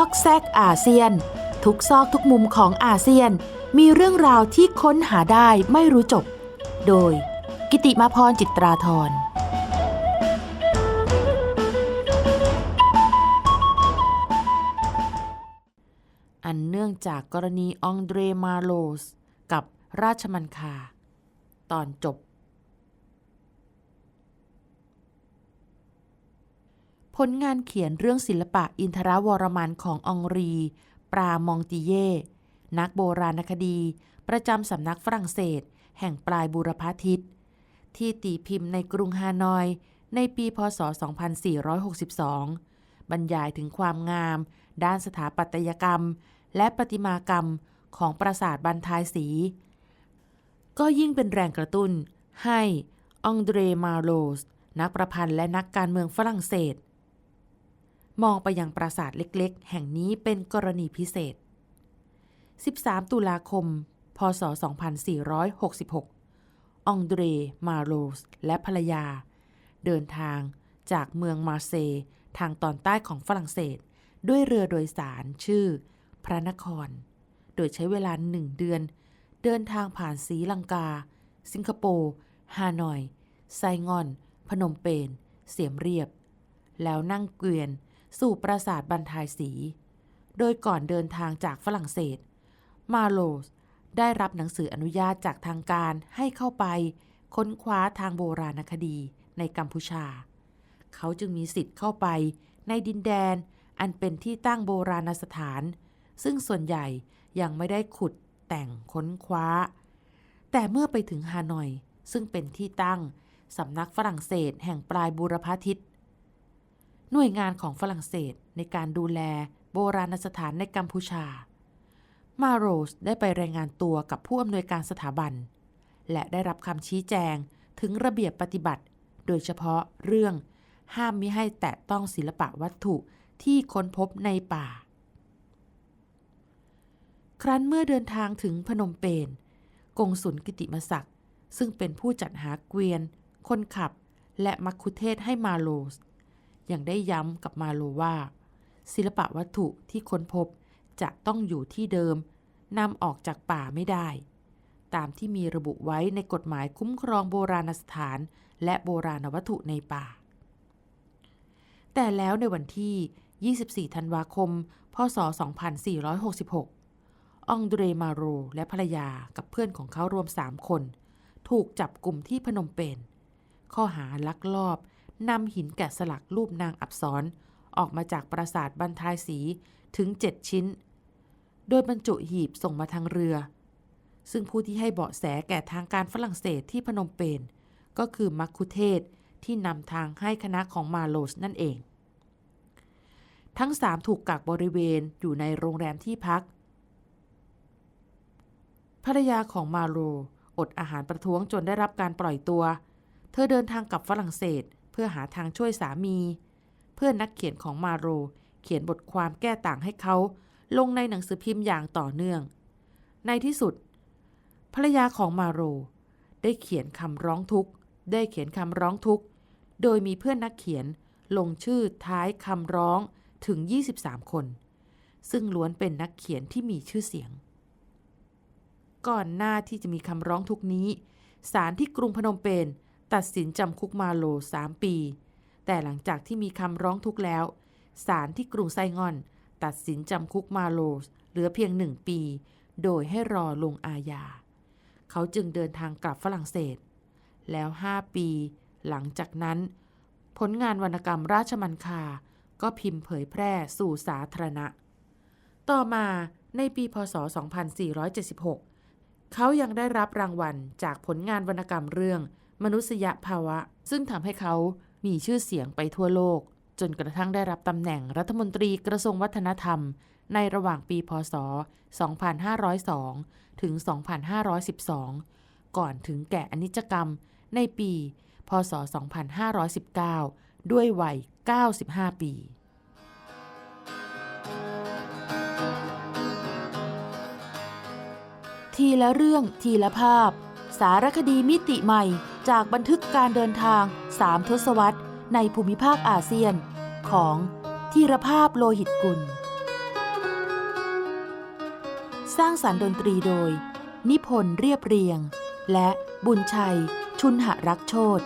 อกแซกอาเซียน ทุกซอกทุกมุมของอาเซียน มีเรื่องราวที่ค้นหาได้ไม่รู้จบ โดย กิติมาพรจิตราธรอันเนื่องจากกรณีองเดรมาโลส กับราชมันคา ตอนจบ ผลงานเขียนเรื่องศิลปะอินทรวรมันขององรี ปรามองติเย่ นักโบราณคดี ประจำสำนักฝรั่งเศส แห่งปลายบูรพาทิต ที่ตีพิมพ์ในกรุงฮานอย ในปีพศ 2462 บรรยายถึงความงาม ด้านสถาปัตยกรรม และประติมากรรมของปราสาทบันทายสี ก็ยิ่งเป็นแรงกระตุ้นให้องเดรมาโลสนักประพันธ์และนักการเมืองฝรั่งเศส มองไปยังปราสาทเล็กๆ แห่งนี้เป็นกรณีพิเศษ 13 ตุลาคม พศ 2466 องเดร มาโรส และภรรยา เดินทางจากเมืองมาเซทางตอนใต้ของฝรั่งเศส ด้วยเรือโดยสารชื่อ พระนคร โดยใช้เวลาหนึ่งเดือน เดินทางผ่านสีลังกา สิงคโปร์ฮานอย ไซงอน พนมเปญ เสียมเรียบ แล้วนั่งเกวียน สู่ปราสาทบันทายสี โดยก่อนเดินทางจากฝรั่งเศส มาโลสได้รับหนังสืออนุญาตจากทางการให้เข้าไป ค้นคว้าทางโบราณคดีในกัมพูชา เขาจึงมีสิทธิ์เข้าไปในดินแดนอันเป็นที่ตั้งโบราณสถาน ซึ่งส่วนใหญ่ยังไม่ได้ขุดแต่งค้นคว้า แต่เมื่อไปถึงฮานอยซึ่งเป็นที่ตั้งสำนักฝรั่งเศสแห่งปลายบูรพาทิต หน่วยงานของฝรั่งเศสในการดูแลโบราณสถานในกัมพูชา มาโรสได้ไปรายงานตัวกับผู้อำนวยการสถาบัน และได้รับคำชี้แจงถึงระเบียบปฏิบัติ โดยเฉพาะเรื่องห้ามมิให้แตะต้องศิลปะวัตถุที่ค้นพบในป่า ครั้นเมื่อเดินทางถึงพนมเปญกงสุลกิติมศักดิ์ซึ่งเป็นผู้จัดหาเกวียน คนขับ และมัคคุเทศให้มาโลส ยังได้ย้ำกับมาโลว่า ศิลปะวัตถุที่ค้นพบจะต้องอยู่ที่เดิมนำออกจากป่าไม่ได้ ตามที่มีระบุไว้ในกฎหมายคุ้มครองโบราณสถาน และโบราณวัตถุในป่า แต่แล้วในวันที่ 24 ธันวาคม พศ 2466 องเดรมาโรและภรรยากับเพื่อนของเขารวม 3 คน ถูกจับกลุ่มที่พนมเปญข้อหาลักลอบ นำหินแกะสลักรูปนางอับสรออกมาจากปราสาทบันทายสีถึง7ชิ้น โดยบรรจุหีบส่งมาทางเรือ ซึ่งผู้ที่ให้เบาะแสแก่ทางการฝรั่งเศสที่พนมเปญก็คือมักคุเทศที่นำทางให้คณะของมาโลสนั่นเอง ทั้งสามถูกกักบริเวณอยู่ในโรงแรมที่พัก ภรรยาของมาโลอดอาหารประท้วงจนได้รับการปล่อยตัว เธอเดินทางกลับฝรั่งเศส พื่อหาทางช่วยสามี เพื่อนนักเขียนของมาโร เขียนบทความแก้ต่างให้เขา ลงในหนังสือพิมพ์อย่างต่อเนื่อง ในที่สุด ภรรยาของมาโร ได้เขียนคำร้องทุกข์ ได้เขียนคำร้องทุกข์ โดยมีเพื่อนนักเขียนลงชื่อท้ายคำร้องถึง 23 คน ซึ่งล้วนเป็นนักเขียนที่มีชื่อเสียง ก่อนหน้าที่จะมีคำร้องทุกนี้ศาลที่กรุงพนมเปญ ตัดสินจำคุกมาโล 3 ปี แต่หลังจากที่มีคำร้องทุกข์แล้ว ศาลที่กรุงไซงอน ตัดสินจำคุกมาโล เหลือเพียงหนึ่งปี โดยให้รอลงอาญา เขาจึงเดินทางกลับฝรั่งเศส แล้ว 5 ปี หลังจากนั้น ผลงานวรรณกรรมราชมันคา ก็พิมพ์เผยแพร่สู่สาธารณะ ต่อมาในปีพศ 2476 เขายังได้รับรางวัลจากผลงานวรรณกรรมเรื่อง มนุษยภาวะ ซึ่งทำให้เขามีชื่อเสียงไปทั่วโลก จนกระทั่งได้รับตำแหน่งรัฐมนตรีกระทรวงวัฒนธรรม ในระหว่างปีพศ 2502 ถึง 2512 ก่อนถึงแก่อนิจกรรมในปี พศ 2519 ด้วยวัย 95 ปีทีละเรื่องทีละภาพ สารคดีมิติใหม่ จากบันทึกการเดินทางสามทศวรรษในภูมิภาคอาเซียนของธีรภาพโลหิตกุล สร้างสารรค์ดนตรีโดย นิพนธ์เรียบเรียง และบุญชัย ชุนหรักโชติ